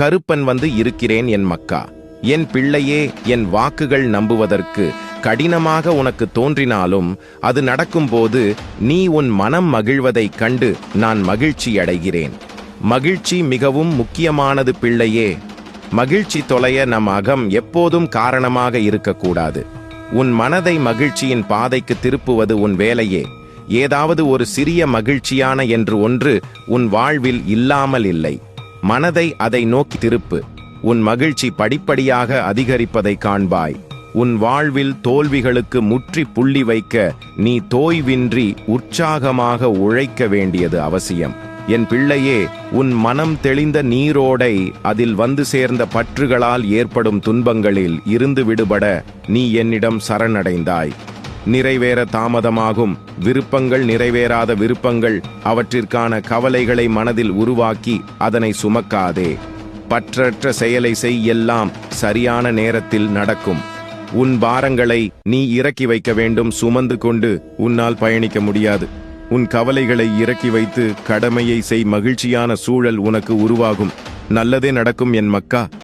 கருப்பன் வந்து இருக்கிறேன் என் மக்கா என் பிள்ளையே என் வாக்குகள் நம்புவதற்கு கடினமாக உனக்கு தோன்றினாலும் அது நடக்கும்போது நீ உன் மனம் மகிழ்வதைக் கண்டு நான் மகிழ்ச்சி அடைகிறேன். மகிழ்ச்சி மிகவும் முக்கியமானது பிள்ளையே. மகிழ்ச்சி தொலைய நம் அகம் எப்போதும் காரணமாக இருக்கக்கூடாது. உன் மனதை மகிழ்ச்சியின் பாதைக்கு திருப்புவது உன் வேலையே. ஏதாவது ஒரு சிறிய மகிழ்ச்சியான என்று ஒன்று உன் வாழ்வில் இல்லாமல் இல்லை. மனதை அதை நோக்கி திருப்பு. உன் மகிழ்ச்சி படிப்படியாக அதிகரிப்பதை காண்பாய். உன் வாழ்வில் தோல்விகளுக்கு முற்றி புள்ளி வைக்க நீ தோய்வின்றி உற்சாகமாக உழைக்க வேண்டியது அவசியம். என் பிள்ளையே உன் மனம் தெளிந்த நீரோடை அதில் வந்து சேர்ந்த பற்றுகளால் ஏற்படும் துன்பங்களில் இருந்து விடுபட நீ என்னிடம் சரணடைந்தாய். நிறைவேற தாமதமாகும். விருப்பங்கள் நிறைவேறாத விருப்பங்கள் அவற்றிற்கான கவலைகளை மனதில் உருவாக்கி அதனை சுமக்காதே. பற்றற்ற செயலை செய் எல்லாம் சரியான நேரத்தில் நடக்கும். உன் பாரங்களை நீ இறக்கி வைக்க வேண்டும் சுமந்து கொண்டு உன்னால் பயணிக்க முடியாது. உன் கவலைகளை இறக்கி வைத்து கடமையை செய் மகிழ்ச்சியான சூழல் உனக்கு உருவாகும். நல்லதே நடக்கும் என் மக்கா.